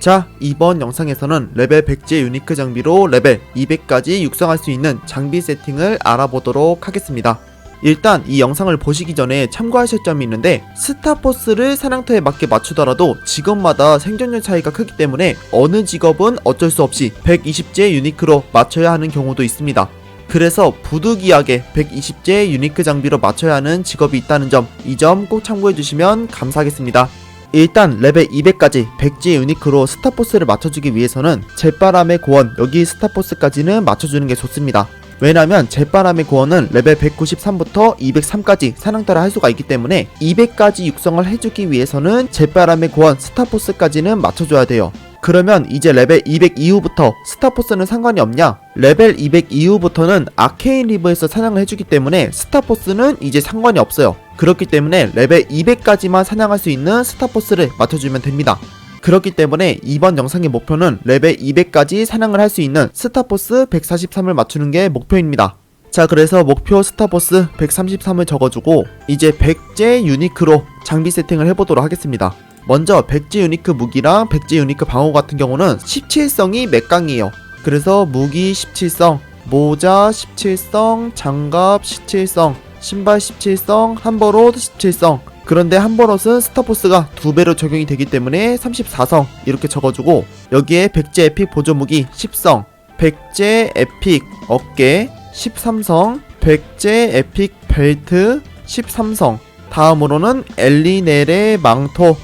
자, 이번 영상에서는 레벨 100제 유니크 장비로 레벨 200까지 육성할 수 있는 장비 세팅을 알아보도록 하겠습니다. 일단 이 영상을 보시기 전에 참고하실 점이 있는데 스타포스를 사냥터에 맞게 맞추더라도 직업마다 생존율 차이가 크기 때문에 어느 직업은 어쩔 수 없이 120제 유니크로 맞춰야 하는 경우도 있습니다. 그래서 부득이하게 120제 유니크 장비로 맞춰야 하는 직업이 있다는 점, 이 점 꼭 참고해 주시면 감사하겠습니다. 일단 레벨 200까지 100제 유니크로 스타포스를 맞춰주기 위해서는 제바람의 고원 여기 스타포스까지는 맞춰주는 게 좋습니다. 왜냐면 제바람의 고원은 레벨 193부터 203까지 사냥터를 할 수가 있기 때문에 200까지 육성을 해주기 위해서는 제바람의 고원 스타포스까지는 맞춰줘야 돼요. 그러면 이제 레벨 200 이후부터 스타포스는 상관이 없냐? 레벨 200 이후부터는 아케인 리브에서 사냥을 해주기 때문에 스타포스는 이제 상관이 없어요. 그렇기 때문에 레벨 200까지만 사냥할 수 있는 스타포스를 맞춰주면 됩니다. 그렇기 때문에 이번 영상의 목표는 레벨 200까지 사냥을 할 수 있는 스타포스 143을 맞추는 게 목표입니다. 자 그래서 목표 스타보스 133을 적어주고 이제 100제 유니크로 장비 세팅을 해보도록 하겠습니다. 먼저 100제 유니크 무기랑 100제 유니크 방어 같은 경우는 17성이 맥강이에요. 그래서 무기 17성, 모자 17성, 장갑 17성, 신발 17성, 한버롯 17성. 그런데 한버롯은 스타포스가 두 배로 적용이 되기 때문에 34성 이렇게 적어주고 여기에 100제 에픽 보조 무기 10성, 100제 에픽 어깨 13성, 100제 에픽 벨트 13성. 다음으로는 엘리넬의 망토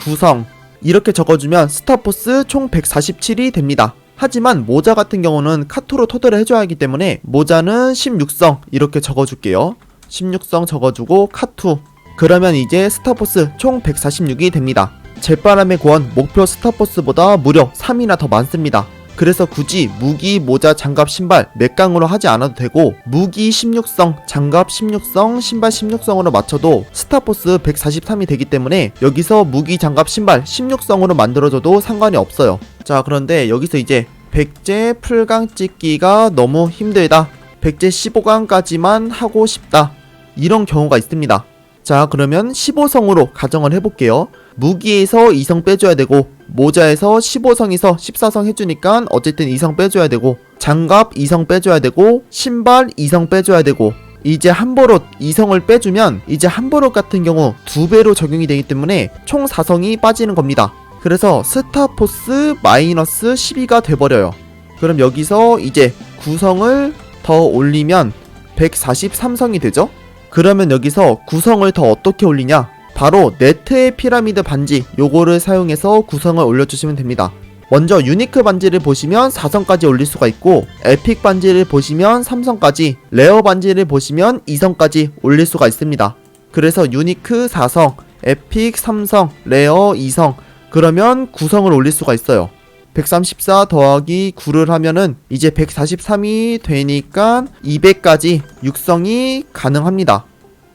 9성 이렇게 적어주면 스타포스 총 147이 됩니다. 하지만 모자 같은 경우는 카토로 토드를 해줘야 하기 때문에 모자는 16성 이렇게 적어줄게요. 16성 적어주고 카투 그러면 이제 스타포스 총 146이 됩니다. 제바람의 고원 목표 스타포스보다 무려 3이나 더 많습니다. 그래서 굳이 무기, 모자, 장갑, 신발 몇 강으로 하지 않아도 되고 무기 16성, 장갑 16성, 신발 16성으로 맞춰도 스타포스 143이 되기 때문에 여기서 무기, 장갑, 신발 16성으로 만들어줘도 상관이 없어요. 자 그런데 여기서 이제 백제 풀강 찍기가 너무 힘들다. 백제 15강까지만 하고 싶다. 이런 경우가 있습니다. 자 그러면 15성으로 가정을 해볼게요. 무기에서 2성 빼줘야 되고 모자에서 15성에서 14성 해주니까 어쨌든 2성 빼줘야 되고 장갑 2성 빼줘야 되고 신발 2성 빼줘야 되고 이제 한보롯 2성을 빼주면 이제 한보롯 같은 경우 두 배로 적용이 되기 때문에 총 4성이 빠지는 겁니다. 그래서 스타포스 마이너스 12가 돼버려요. 그럼 여기서 이제 9성을 더 올리면 143성이 되죠? 그러면 여기서 구성을 더 어떻게 올리냐? 바로 네트의 피라미드 반지 요거를 사용해서 구성을 올려주시면 됩니다. 먼저 유니크 반지를 보시면 4성까지 올릴 수가 있고 에픽 반지를 보시면 3성까지 레어 반지를 보시면 2성까지 올릴 수가 있습니다. 그래서 유니크 4성, 에픽 3성, 레어 2성 그러면 9성을 올릴 수가 있어요. 134 더하기 9를 하면은 이제 143이 되니까 200까지 육성이 가능합니다.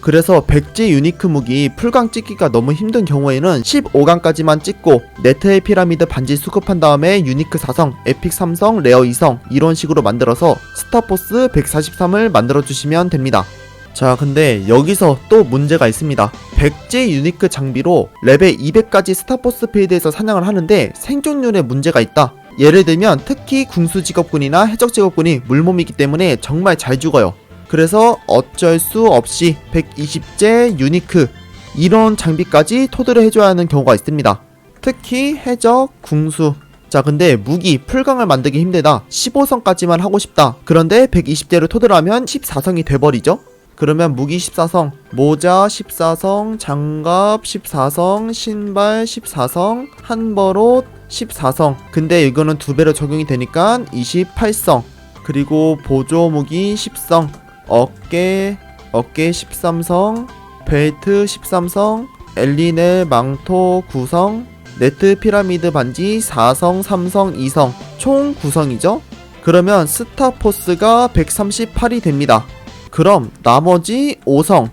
그래서 백제 유니크 무기 풀강 찍기가 너무 힘든 경우에는 15강까지만 찍고 네트의 피라미드 반지 수급한 다음에 유니크 4성, 에픽 3성, 레어 2성 이런 식으로 만들어서 스타포스 143을 만들어 주시면 됩니다. 자, 근데 여기서 또 문제가 있습니다. 백제 유니크 장비로 레벨 200까지 스타포스 필드에서 사냥을 하는데 생존율에 문제가 있다. 예를 들면 특히 궁수 직업군이나 해적 직업군이 물몸이기 때문에 정말 잘 죽어요. 그래서 어쩔 수 없이 120제 유니크 이런 장비까지 토드를 해줘야 하는 경우가 있습니다. 특히 해적, 궁수. 자, 근데 무기, 풀강을 만들기 힘들다. 15성까지만 하고 싶다. 그런데 120대를 토드를 하면 14성이 돼버리죠? 그러면 무기 14성, 모자 14성, 장갑 14성, 신발 14성, 한버롯 14성. 근데 이거는 두 배로 적용이 되니까 28성. 그리고 보조 무기 10성, 어깨 어깨 13성, 벨트 13성, 엘리넬 망토 9성, 네트 피라미드 반지 4성, 3성, 2성, 총 9성이죠? 그러면 스타포스가 138이 됩니다. 그럼 나머지 5성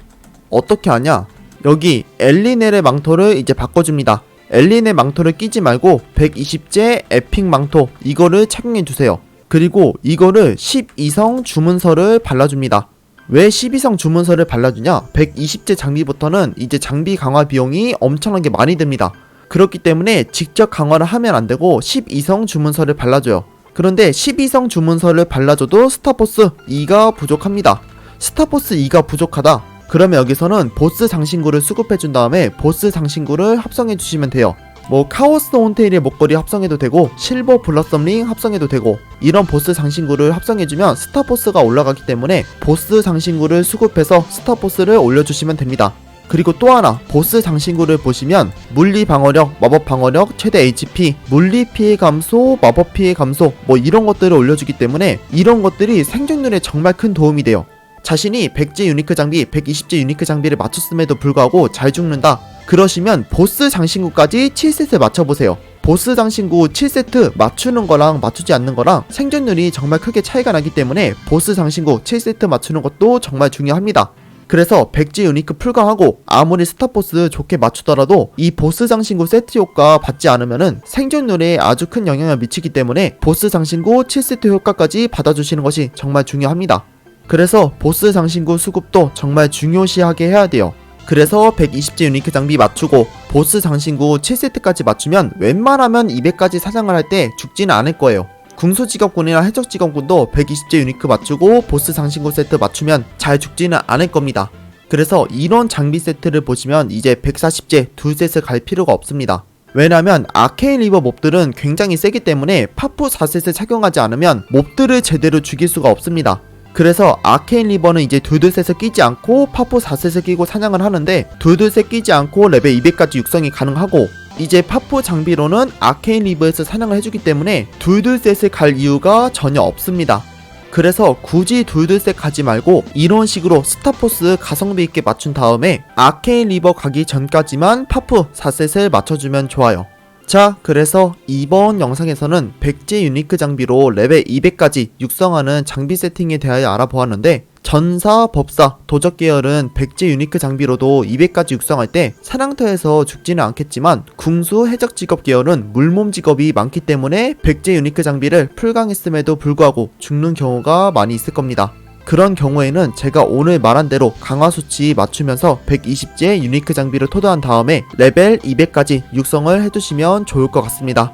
어떻게 하냐? 여기 엘리넬의 망토를 이제 바꿔줍니다. 엘린의 망토를 끼지 말고 120제 에픽 망토 이거를 착용해 주세요. 그리고 이거를 12성 주문서를 발라줍니다. 왜 12성 주문서를 발라주냐? 120제 장비부터는 이제 장비 강화 비용이 엄청나게 많이 듭니다. 그렇기 때문에 직접 강화를 하면 안 되고 12성 주문서를 발라줘요. 그런데 12성 주문서를 발라줘도 스타포스 2가 부족합니다. 스타포스 2가 부족하다. 그러면 여기서는 보스 장신구를 수급해 준 다음에 보스 장신구를 합성해 주시면 돼요. 뭐 카오스 온테일의 목걸이 합성해도 되고 실버 블러썸링 합성해도 되고 이런 보스 장신구를 합성해주면 스타보스가 올라가기 때문에 보스 장신구를 수급해서 스타보스를 올려주시면 됩니다. 그리고 또 하나 보스 장신구를 보시면 물리 방어력, 마법 방어력, 최대 HP, 물리 피해 감소, 마법 피해 감소 뭐 이런 것들을 올려주기 때문에 이런 것들이 생존율에 정말 큰 도움이 돼요. 자신이 100제 유니크 장비, 120제 유니크 장비를 맞췄음에도 불구하고 잘 죽는다. 그러시면 보스 장신구까지 7세트 맞춰보세요. 보스 장신구 7세트 맞추는 거랑 맞추지 않는 거랑 생존율이 정말 크게 차이가 나기 때문에 보스 장신구 7세트 맞추는 것도 정말 중요합니다. 그래서 백지 유니크 풀강하고 아무리 스타보스 좋게 맞추더라도 이 보스 장신구 세트 효과 받지 않으면은 생존율에 아주 큰 영향을 미치기 때문에 보스 장신구 7세트 효과까지 받아주시는 것이 정말 중요합니다. 그래서 보스 장신구 수급도 정말 중요시하게 해야 돼요. 그래서 120제 유니크 장비 맞추고 보스 장신구 7세트까지 맞추면 웬만하면 200까지 사냥을 할 때 죽지는 않을 거예요. 궁수 직업군이나 해적 직업군도 120제 유니크 맞추고 보스 장신구 세트 맞추면 잘 죽지는 않을 겁니다. 그래서 이런 장비 세트를 보시면 이제 140제 두 셋을 갈 필요가 없습니다. 왜냐면 아케인 리버 몹들은 굉장히 세기 때문에 파프 4셋을 착용하지 않으면 몹들을 제대로 죽일 수가 없습니다. 그래서 아케인 리버는 이제 둘둘셋을 끼지 않고 파프 4셋을 끼고 사냥을 하는데 둘둘셋 끼지 않고 레벨 200까지 육성이 가능하고 이제 파프 장비로는 아케인 리버에서 사냥을 해주기 때문에 둘둘셋을 갈 이유가 전혀 없습니다. 그래서 굳이 둘둘셋 가지 말고 이런 식으로 스타포스 가성비 있게 맞춘 다음에 아케인 리버 가기 전까지만 파프 4셋을 맞춰주면 좋아요. 자, 그래서 이번 영상에서는 백제 유니크 장비로 레벨 200까지 육성하는 장비 세팅에 대하여 알아보았는데 전사, 법사, 도적 계열은 백제 유니크 장비로도 200까지 육성할 때 사냥터에서 죽지는 않겠지만 궁수, 해적 직업 계열은 물몸 직업이 많기 때문에 백제 유니크 장비를 풀강했음에도 불구하고 죽는 경우가 많이 있을 겁니다. 그런 경우에는 제가 오늘 말한 대로 강화 수치 맞추면서 120제 유니크 장비를 토도한 다음에 레벨 200까지 육성을 해두시면 좋을 것 같습니다.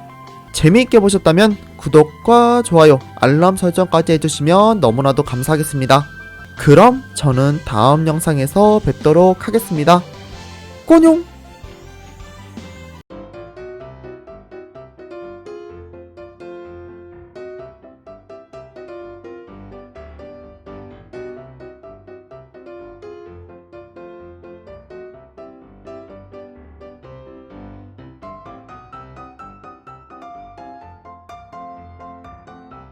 재미있게 보셨다면 구독과 좋아요, 알람 설정까지 해주시면 너무나도 감사하겠습니다. 그럼 저는 다음 영상에서 뵙도록 하겠습니다. 꼬뇽!